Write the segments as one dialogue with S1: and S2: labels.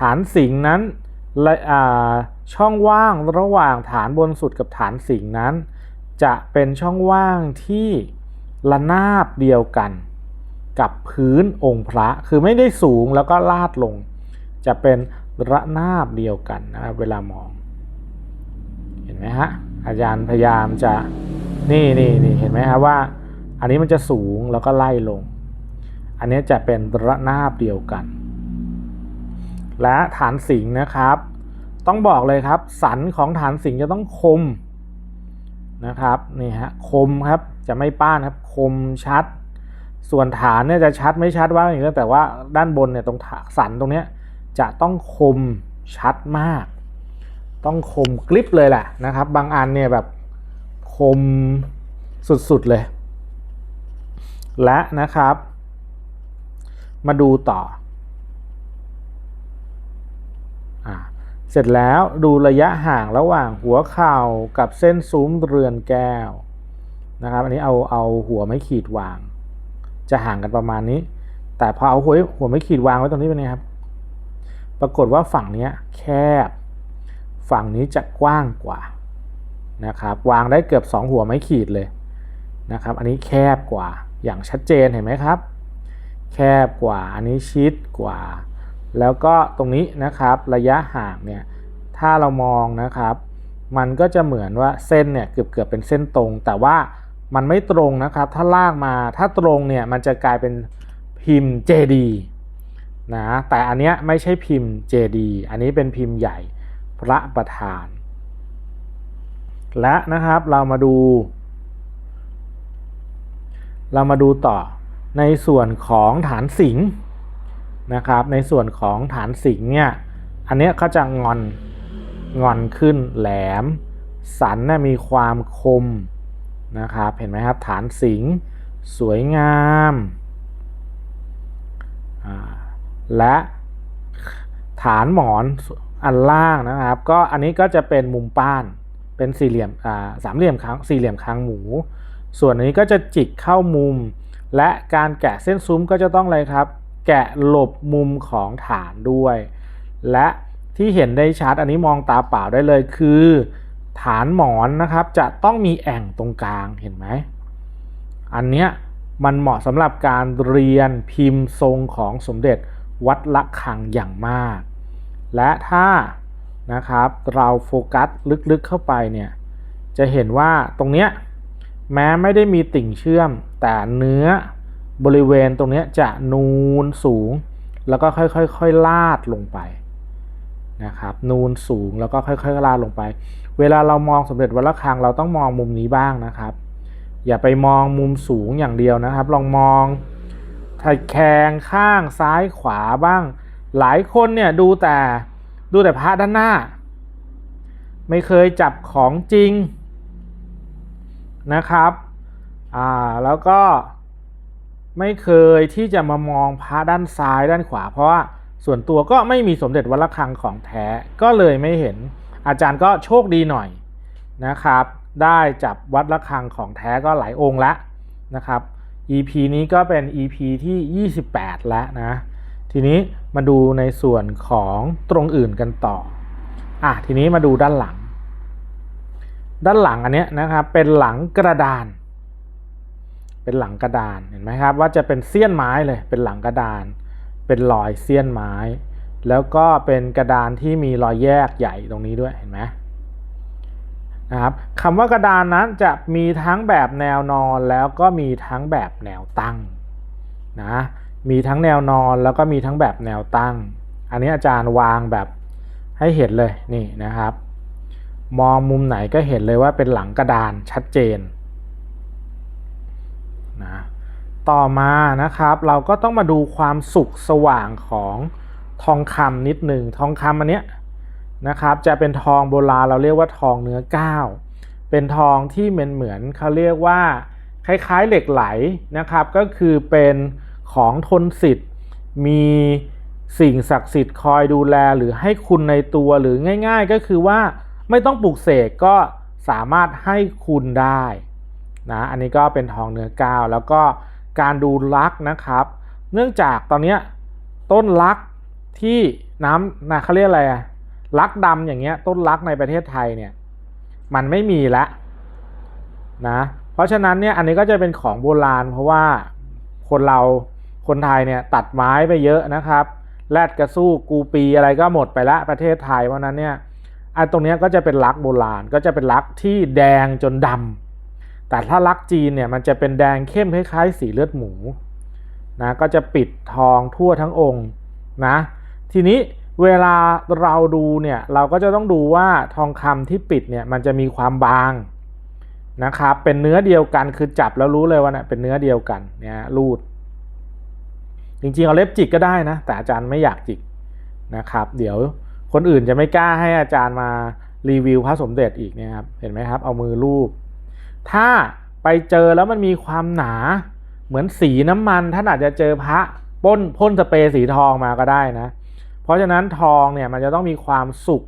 S1: ฐานสิงนั้นช่องว่างระหว่างฐานบนสุดกับฐานสิงนั้น จะเป็นช่องว่างที่ระนาบเดียวกัน กับพื้นองค์พระคือไม่ได้สูงแล้วก็ลาดลง จะเป็นระนาบเดียวกันนะครับเวลามอง เห็นไหมฮะอาจารย์พยายามจะนี่นี่นี่เห็นไหมฮะว่า อันนี้มันจะสูงแล้วก็ไล่ลง อันนี้จะเป็นระนาบเดียวกัน และฐานสิงห์นะครับ ต้องบอกเลยครับ สันของฐานสิงห์จะต้องคมนะครับนี่ฮะคมครับจะไม่ป้านครับคมชัด ส่วนฐานเนี่ยจะชัดไม่ชัดว่าอย่างนี้แต่ว่าด้านบนเนี่ยตรงสันตรงเนี้ยจะต้องคมชัดมาก ต้องคมกริบเลยแหละนะครับ บางอันเนี่ยแบบคมสุดๆเลย และนะครับ มาดูต่อ เสร็จแล้วดูระยะห่างระหว่างหัวเข่ากับเส้นซุ้มเรือนแก้วนะครับ อันนี้เอาเอาหัวไม้ขีดวาง จะห่างกันประมาณนี้ แต่พอเอาหัวหัวไม้ขีดวางไว้ตรงนี้เป็นไงครับ ปรากฏว่าฝั่งนี้แคบ ฝั่งนี้จะกว้างกว่านะครับ วางได้เกือบ 2 หัวไม้ขีดเลยนะครับ อันนี้แคบกว่าอย่างชัดเจนเห็นไหมครับ แคบกว่า อันนี้ชิดกว่า แล้วก็ตรงนี้นะครับระยะห่างเนี่ยถ้าเรามองนะครับ มันก็จะเหมือนว่าเส้นเนี่ยเกือบเกือบเป็นเส้นตรง แต่ว่ามันไม่ตรงนะครับ ถ้าลากมาถ้าตรงเนี่ยมันจะกลายเป็นพิมพ์ JD นะแต่อันเนี้ยไม่ใช่พิมพ์ JD อันนี้เป็นพิมพ์ใหญ่พระประธาน และนะครับเรามาดู เรามาดูต่อในส่วนของฐานสิงห์ นะครับ ในส่วนของฐานสิงเนี่ยอันเนี้ยเขาจะงอนงอนขึ้นแหลม สันน่ะมีความคมนะครับเห็นไหมครับฐานสิงสวยงามและฐานหมอนอันล่างนะครับ ก็อันนี้ก็จะเป็นมุมป้านเป็นสี่เหลี่ยมสามเหลี่ยมคางสี่เหลี่ยมคางหมู ส่วนนี้ก็จะจิกเข้ามุม และการแกะเส้นซุ้มก็จะต้องอะไรครับ แกะหลบมุมของฐานด้วย และที่เห็นได้ชัดอันนี้มองตาเปล่าได้เลยคือ ฐานหมอนนะครับจะต้องมีแอ่งตรงกลางเห็นไหมอันเนี้ยมันเหมาะสำหรับการเรียนพิมพ์ทรงของสมเด็จวัดละคังอย่างมาก และถ้านะครับเราโฟกัสลึกๆเข้าไปเนี่ยจะเห็นว่าตรงเนี้ยแม้ไม่ได้มีติ่งเชื่อมแต่เนื้อ บริเวณตรงนี้จะนูนสูง แล้วก็ค่อยๆๆลาดลงไปนะครับนูนสูงแล้วก็ค่อยๆลาดลงไป เวลาเรามองสมเด็จวัดระฆังเราต้องมองมุมนี้บ้างนะครับ อย่าไปมองมุมสูงอย่างเดียวนะครับ ลองมองตะแคงข้างซ้ายขวาบ้าง หลายคนเนี่ยดูแต่ดูแต่พระด้านหน้า ไม่เคยจับของจริงนะครับอ่าแล้วก็ ไม่เคยที่จะมามองพระด้านซ้ายด้านขวา เพราะว่าส่วนตัวก็ไม่มีสมเด็จวัดระฆังของแท้ก็เลยไม่เห็น อาจารย์ก็โชคดีหน่อยนะครับ ได้จับวัดระฆังของแท้ก็หลายองค์ละนะครับ EP นี้ก็เป็น EP ที่ 28 แล้วนะ ทีนี้มาดูในส่วนของตรงอื่นกันต่ออะทีนี้มาดูด้านหลัง ด้านหลังอันเนี้ยนะครับเป็นหลังกระดาน เป็นหลังกระดานเห็นไหมครับว่าจะเป็นเสี้ยนไม้เลยเป็นหลังกระดาน เป็นรอยเสี้ยนไม้ แล้วก็เป็นกระดานที่มีรอยแยกใหญ่ตรงนี้ด้วยเห็นไหมนะครับคำว่ากระดานนั้นจะมีทั้งแบบแนวนอนแล้วก็มีทั้งแบบแนวตั้งนะมีทั้งแนวนอนแล้วก็มีทั้งแบบแนวตั้ง อันนี้อาจารย์วางแบบให้เห็นเลยนี่นะครับ มองมุมไหนก็เห็นเลยว่าเป็นหลังกระดานชัดเจน นะต่อมานะครับเราก็ต้องมาดูความสุขสว่างของทองคำนิดหนึ่งทองคำอันเนี้ยนะครับจะเป็นทองโบราณเราเรียกว่าทองเนื้อก้าวเป็นทองที่เหมือนเหมือนเขาเรียกว่าคล้ายๆเหล็กไหลนะครับ ก็คือเป็นของทนสิทธิ์ มีสิ่งศักดิ์สิทธิ์คอยดูแลหรือให้คุณในตัวหรือง่าย ๆ ก็คือว่าไม่ต้องปลูกเสกก็สามารถให้คุณได้ นะอันนี้ก็เป็นทองเนื้อก้าวแล้วก็การดูลักนะครับ เนื่องจากตอนนี้ต้นลักที่น้ำนะเขาเรียกอะไรลักดำอย่างเงี้ยต้นลักในประเทศไทยเนี่ยมันไม่มีละนะเพราะฉะนั้นเนี่ยอันนี้ก็จะเป็นของโบราณ เพราะว่าคนเราคนไทยเนี่ยตัดไม้ไปเยอะนะครับแรดกระสู้กูปีอะไรก็หมดไปละประเทศไทยเพราะนั้นเนี่ยไอ้ตรงเนี้ยก็จะเป็นลักโบราณก็จะเป็นลักที่แดงจนดำ แต่ถ้าลักจีนเนี่ยมันจะเป็นแดงเข้มคล้ายๆ สีเลือดหมูนะก็จะปิดทองทั่วทั้งองค์นะทีนี้เวลาเราดูเนี่ยเราก็จะต้องดูว่าทองคำที่ปิดเนี่ยมันจะมีความบางนะครับเป็นเนื้อเดียวกันคือจับแล้วรู้เลยว่าเนี่ยเป็นเนื้อเดียวกันเนี่ยรูด จริงๆเอาเล็บจิกก็ได้นะ แต่อาจารย์ไม่อยากจิกนะครับ เดี๋ยวคนอื่นจะไม่กล้าให้อาจารย์มารีวิวพระสมเด็จอีกเนี่ยครับเห็นไหมครับเอามือรูป ถ้าไปเจอแล้วมันมีความหนาเหมือนสีน้ำมันท่านอาจจะเจอพระป้นพ่นสเปรย์สีทองมาก็ได้นะ เพราะฉะนั้นทองเนี่ยมันจะต้องมีความสุก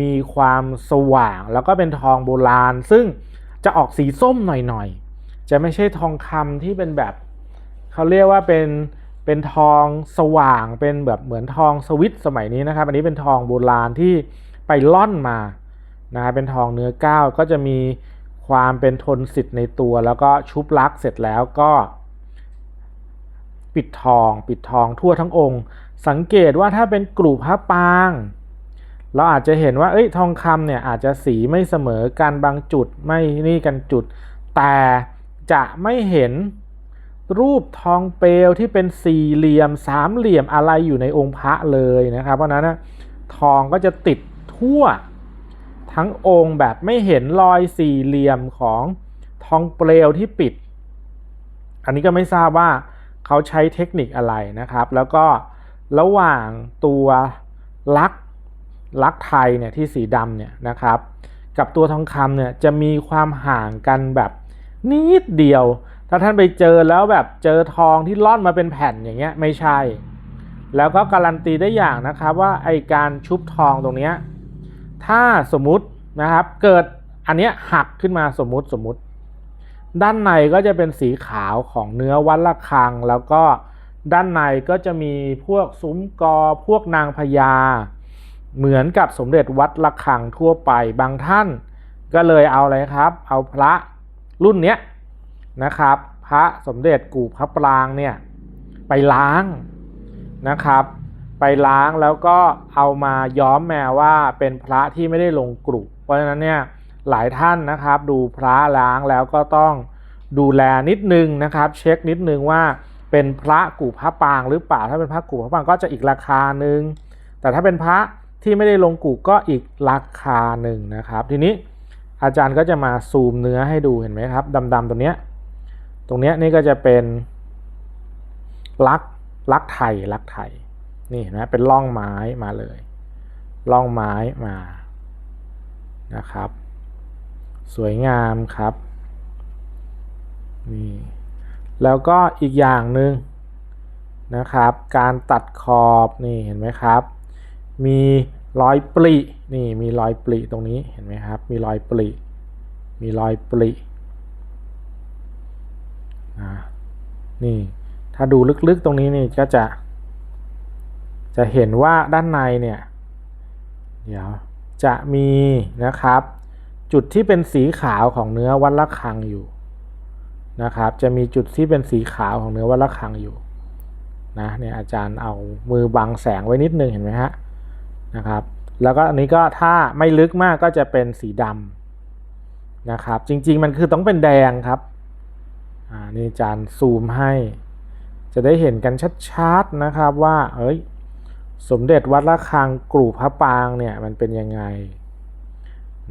S1: มีความสว่าง แล้วก็เป็นทองโบราณ ซึ่งจะออกสีส้มหน่อยๆ จะไม่ใช่ทองคำที่เป็นแบบเขาเรียกว่าเป็นเป็นทองสว่างเป็นแบบเหมือนทองสวิตสมัยนี้นะครับ อันนี้เป็นทองโบราณที่ไปล่อนมานะเป็นทองเนื้อก้าวก็จะมี ความเป็นทนสิทธิ์ในตัวแล้วก็ชุบลักเสร็จแล้วก็ ปิดทองปิดทองทั่วทั้งองค์ สังเกตว่าถ้าเป็นกลุ่มพระปาง เราอาจจะเห็นว่าเอ้ยทองคำเนี่ยอาจจะสีไม่เสมอกันบางจุดไม่นี่กันจุด แต่จะไม่เห็นรูปทองเปลวที่เป็นสี่เหลี่ยมสามเหลี่ยมอะไรอยู่ในองค์พระเลยนะครับ เพราะนั้นนะทองก็จะติดทั่ว ทั้งองค์แบบไม่เห็นรอยสี่เหลี่ยมของทองเปลวที่ปิด อันนี้ก็ไม่ทราบว่าเขาใช้เทคนิคอะไรนะครับ แล้วก็ระหว่างตัวลักลักไทยเนี่ยที่สีดำเนี่ยนะครับ กับตัวทองคำเนี่ยจะมีความห่างกันแบบนิดเดียว ถ้าท่านไปเจอแล้วแบบเจอทองที่ล่อนมาเป็นแผ่นอย่างเงี้ยไม่ใช่ แล้วก็การันตีได้อย่างนะครับว่าไอการชุบทองตรงเนี้ย ถ้าสมมุตินะครับเกิดอันเนี้ยหักขึ้นมาสมมุติสมมุติ ด้านในก็จะเป็นสีขาวของเนื้อวัดละคัง แล้วก็ด้านในก็จะมีพวกซุ้มกอพวกนางพญาเหมือนกับสมเด็จวัดละคังทั่วไปบางท่าน ก็เลยเอาอะไรครับ เอาพระรุ่นเนี้ยนะครับ พระสมเด็จกู่พระปรางเนี่ยไปล้างนะครับ ไปล้างแล้วก็เอามาย้อมแมวว่าเป็นพระที่ไม่ได้ลงกรุเพราะฉะนั้นเนี่ยหลายท่านนะครับ ดูพระล้างแล้วก็ต้องดูแลนิดนึงนะครับ เช็คนิดนึงว่าเป็นพระกู่พระปางหรือเปล่าถ้าเป็นพระกู่พระปางก็จะอีกราคาหนึ่งแต่ถ้าเป็นพระที่ไม่ได้ลงกู่ก็อีกราคาหนึ่งนะครับ ทีนี้อาจารย์ก็จะมาซูมเนื้อให้ดูเห็นไหมครับดำๆตรงเนี้ยตรงเนี้ยนี่ก็จะเป็นลักลักไทยลักไทย นี่เห็นไหมเป็นร่องไม้มาเลยร่องไม้มานะครับ สวยงามครับนี่แล้วก็อีกอย่างหนึ่งนะครับ การตัดขอบนี่เห็นไหมครับ มีรอยปรินี่มีรอยปริตรงนี้เห็นไหมครับ มีรอยปริมีรอยปรินะนี่ถ้าดูลึกๆตรงนี้นี่ก็จะ จะเห็นว่าด้านในเนี่ยเดี๋ยวจะมีนะครับ จุดที่เป็นสีขาวของเนื้อวัดละคังอยู่นะครับ จะมีจุดที่เป็นสีขาวของเนื้อวัดละคังอยู่นะเนี่ยอาจารย์เอามือบังแสงไว้นิดนึงเห็นไหมฮะนะครับ แล้วก็อันนี้ก็ถ้าไม่ลึกมากก็จะเป็นสีดำนะครับ จริง ๆ มันคือต้องเป็นแดงครับอ่านี่อาจารย์ซูมให้ จะได้เห็นกันชัดๆนะครับว่า เอ้ย สมเด็จวัดละคังกรูพระปางเนี่ยมันเป็นยังไง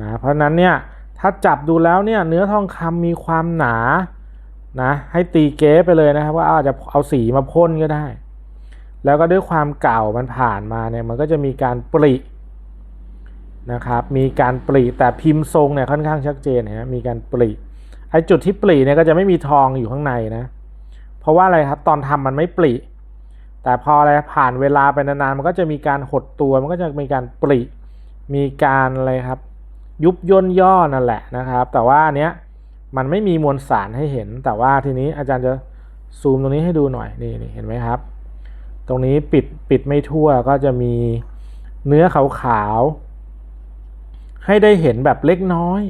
S1: นะเพราะนั้นเนี่ยถ้าจับดูแล้วเนี่ยเนื้อทองคำมีความหนานะให้ตีเก๊ไปเลยนะครับว่าอาจจะเอาสีมาพ่นก็ได้ แล้วก็ด้วยความเก่ามันผ่านมาเนี่ยมันก็จะมีการปรินะครับมีการปริแต่พิมพ์ทรงเนี่ยค่อนข้างชัดเจนนะมีการปริไอ้จุดที่ปริเนี่ยก็จะไม่มีทองอยู่ข้างในนะเพราะว่าอะไรครับตอนทำมันไม่ปริ แต่พออะไรผ่านเวลาไปนานๆมันก็จะมีการหดตัวมันก็จะมีการปริมีการอะไรครับ ยุบย่นย่อนั่นแหละนะครับ แต่ว่าอันเนี้ยมันไม่มีมวลสารให้เห็น แต่ว่าทีนี้อาจารย์จะซูมตรงนี้ให้ดูหน่อยนี่นี่เห็นไหมครับ ตรงนี้ปิดปิดไม่ทั่วก็จะมีเนื้อขาวๆให้ได้เห็นแบบเล็กน้อย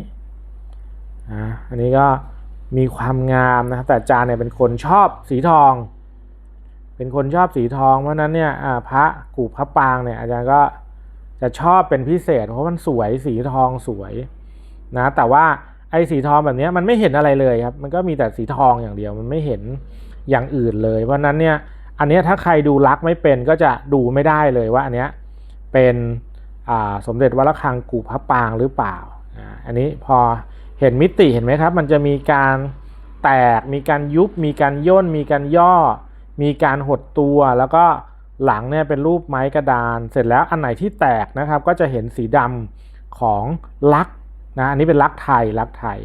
S1: อะอันนี้ก็มีความงามนะครับแต่อาจารย์เนี่ยเป็นคนชอบสีทอง เป็นคนชอบสีทองเพราะนั้นเนี่ยพระกูพระปางเนี่ยอาจารย์ก็จะชอบเป็นพิเศษ เพราะมันสวยสีทองสวยนะแต่ว่าไอ้สีทองแบบนี้มันไม่เห็นอะไรเลยครับ มันก็มีแต่สีทองอย่างเดียวมันไม่เห็นอย่างอื่นเลย เพราะนั้นเนี่ยอันนี้ถ้าใครดูลักไม่เป็นก็จะดูไม่ได้เลยว่าอันเนี้ยเป็นสมเด็จวัดระฆังกูพระปางหรือเปล่าอันนี้พอเห็นมิติเห็นไหมครับ มันจะมีการแตกมีการยุบมีการย่นมีการย่อ มีการหดตัวแล้วก็หลังเนี่ยเป็นรูปไม้กระดาน เสร็จแล้วอันไหนที่แตกนะครับ ก็จะเห็นสีดำของลักนะอันนี้เป็นลักไทยลักไทย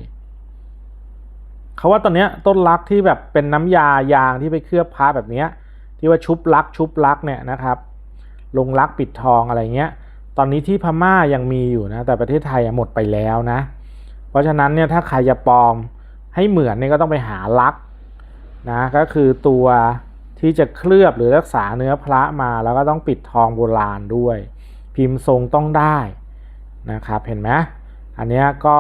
S1: เขาว่าตอนนี้ต้นลักที่แบบเป็นน้ำยายางที่ไปเคลือบพระแบบนี้ที่ว่าชุบลักชุบลักเนี่ยนะครับ ลงลักปิดทองอะไรเงี้ยตอนนี้ที่พม่ายังมีอยู่นะแต่ประเทศไทยหมดไปแล้วนะ เพราะฉะนั้นเนี่ยถ้าใครจะปลอมให้เหมือนเนี่ยก็ต้องไปหาลักนะก็คือตัว ที่จะเคลือบหรือรักษาเนื้อพระมา แล้วก็ต้องปิดทองโบราณด้วย พิมพ์ทรงต้องได้นะครับเห็นไหมอันนี้ก็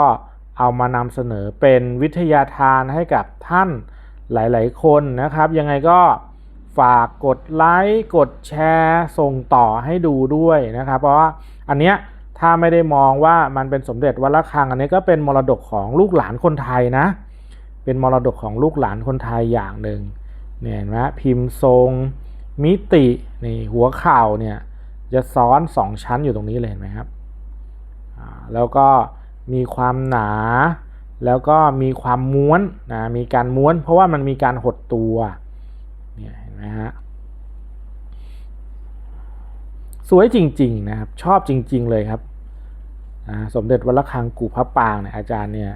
S1: เอามานำเสนอเป็นวิทยาทานให้กับท่านหลาย ๆ คนนะครับ ยังไงก็ฝากกดไลค์กดแชร์ส่งต่อให้ดูด้วยนะครับ เพราะว่าอันเนี้ยถ้าไม่ได้มองว่ามันเป็นสมเด็จวัดระฆังอันนี้ก็เป็นมรดกของลูกหลานคนไทยนะ เป็นมรดกของลูกหลานคนไทยอย่างหนึ่ง เนี่ยเห็นไหมพิมพ์ทรงมิตินี่หัวข่าวเนี่ยจะซ้อนสองชั้นอยู่ตรงนี้เลยเห็นไหมครับแล้วก็มีความหนา แล้วก็มีความม้วนนะมีการม้วน เพราะว่ามันมีการหดตัวเนี่ยเห็นไหมฮะสวยจริงๆนะครับชอบจริง ๆเลยครับสมเด็จวัดระฆังกูพระปางเนี่ยอาจารย์เนี่ย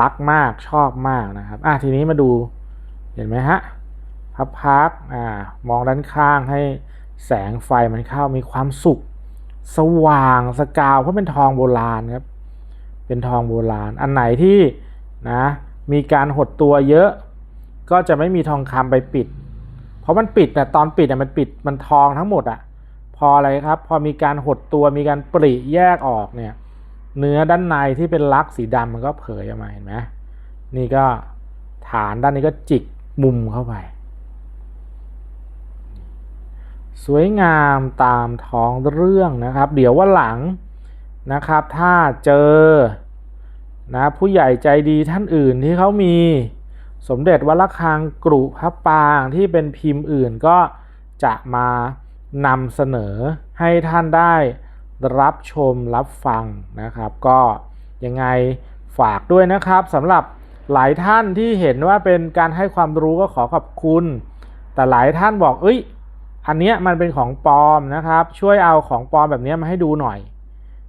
S1: รักมากชอบมากนะครับอะทีนี้มาดูเห็นไหมฮะ พับพักอ่ามองด้านข้างให้แสงไฟมันเข้ามีความสุข สว่างสกาวเพราะเป็นทองโบราณครับเป็นทองโบราณ อันไหนที่นะมีการหดตัวเยอะ ก็จะไม่มีทองคำไปปิด เพราะมันปิดแต่ตอนปิดอะมันปิดมันทองทั้งหมดอะพออะไรครับ พอมีการหดตัวมีการปริแยกออกเนี่ยเนื้อด้านในที่เป็นลักษ์สีดำมันก็เผยออกมาเห็นไหมนี่ก็ฐานด้านนี้ก็จิกมุมเข้าไป สวยงามตามท้องเรื่องนะครับ เดี๋ยวว่าหลังนะครับ ถ้าเจอนะผู้ใหญ่ใจดีท่านอื่นที่เขามีสมเด็จวัดระฆังกรุพระปางที่เป็นพิมพ์อื่นก็จะมานำเสนอให้ท่านได้รับชมรับฟังนะครับ ก็ยังไงฝากด้วยนะครับสำหรับหลายท่านที่เห็นว่าเป็นการให้ความรู้ก็ขอขอบคุณ แต่หลายท่านบอกเอ้ย อันเนี้ยมันเป็นของปลอมนะครับ ช่วยเอาของปลอมแบบนี้มาให้ดูหน่อย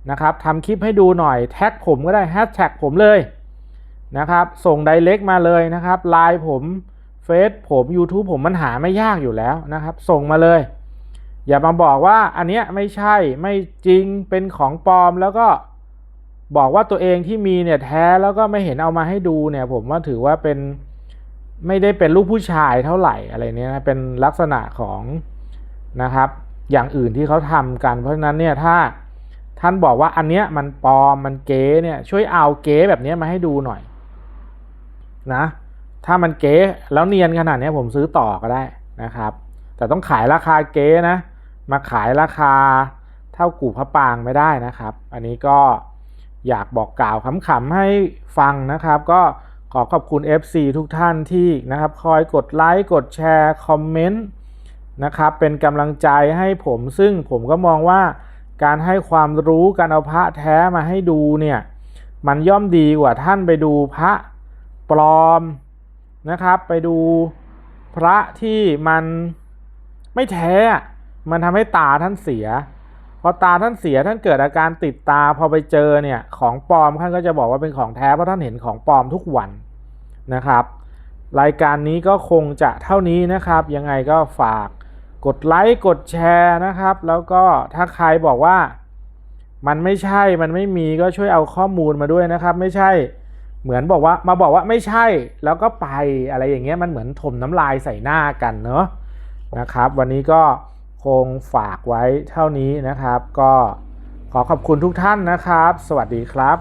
S1: นะครับทำคลิปให้ดูหน่อยแท็กผมก็ได้แฮชแท็กผมเลยนะครับ ส่งไดเรกมาเลยนะครับไลน์ผมเฟซผม YouTube ผมมันหาไม่ยากอยู่แล้วนะครับ ส่งมาเลย อย่ามาบอกว่าอันเนี้ยไม่ใช่ไม่จริงเป็นของปลอมแล้วก็บอกว่าตัวเองที่มีเนี่ยแท้แล้วก็ไม่เห็นเอามาให้ดูเนี่ย ผมว่าถือว่าเป็นไม่ได้เป็นลูกผู้ชายเท่าไหร่อะไรเนี้ยนะเป็นลักษณะของ นะครับ อย่างอื่นที่เขาทำกัน เพราะฉะนั้นเนี่ยถ้าท่านบอกว่าอันเนี้ยมันปลอมมันเก๊เนี่ยช่วยเอาเก๊แบบนี้มาให้ดูหน่อยนะถ้ามันเก๊แล้วเนียนขนาดนี้ผมซื้อต่อก็ได้นะครับ แต่ต้องขายราคาเก๊นะ มาขายราคาเท่ากู่พระปางไม่ได้นะครับ อันนี้ก็อยากบอกกล่าวขำๆให้ฟังนะครับ ก็ขอขอบคุณ FC ทุกท่านที่นะครับ คอยกดไลค์กดแชร์ คอมเมนต์ นะครับเป็นกำลังใจให้ผมซึ่งผมก็มองว่าการให้ความรู้การเอาพระแท้มาให้ดูเนี่ยมันย่อมดีกว่าท่านไปดูพระปลอมนะครับ ไปดูพระที่มันไม่แท้ มันทำให้ตาท่านเสีย พอตาท่านเสียท่านเกิดอาการติดตาพอไปเจอเนี่ยของปลอมท่านก็จะบอกว่าเป็นของแท้เพราะท่านเห็นของปลอมทุกวันนะครับ รายการนี้ก็คงจะเท่านี้นะครับ ยังไงก็ฝาก กดไลค์กดแชร์นะครับ แล้วก็ถ้าใครบอกว่ามันไม่ใช่มันไม่มีก็ช่วยเอาข้อมูลมาด้วยนะครับ ไม่ใช่เหมือนบอกว่ามาบอกว่าไม่ใช่แล้วก็ไปอะไรอย่างเงี้ยมันเหมือนถมน้ำลายใส่หน้ากันเนาะนะครับ วันนี้ก็คงฝากไว้เท่านี้นะครับ ก็ขอขอบคุณทุกท่านนะครับ สวัสดีครับ